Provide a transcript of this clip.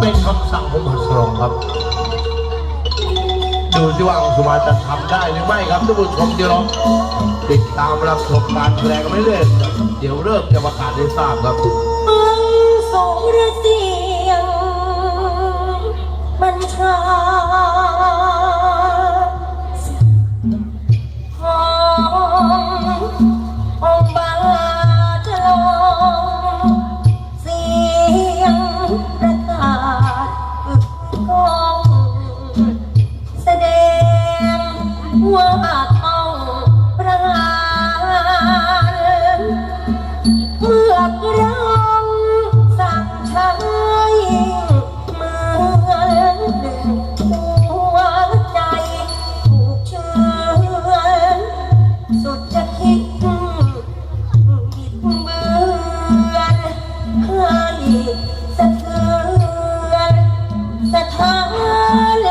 เป็นคำสั่งของผู้ทรงครับ ดูสิว่าองสุมาจะทำได้หรือไม่ครับท่านผู้ชมที่ยวเราติดตามรับชมการแสดงกันไปเลื่อเดี๋ยวเริ่มจะประกาศให้ทราบครับมังสงระเสียงมันชา ว่าต้องระหเมื่อกรังสั่งใช้เมือนหัวใจถูกเชื้อนสุดจะคิดเบือให้สะเทือนสะท้าน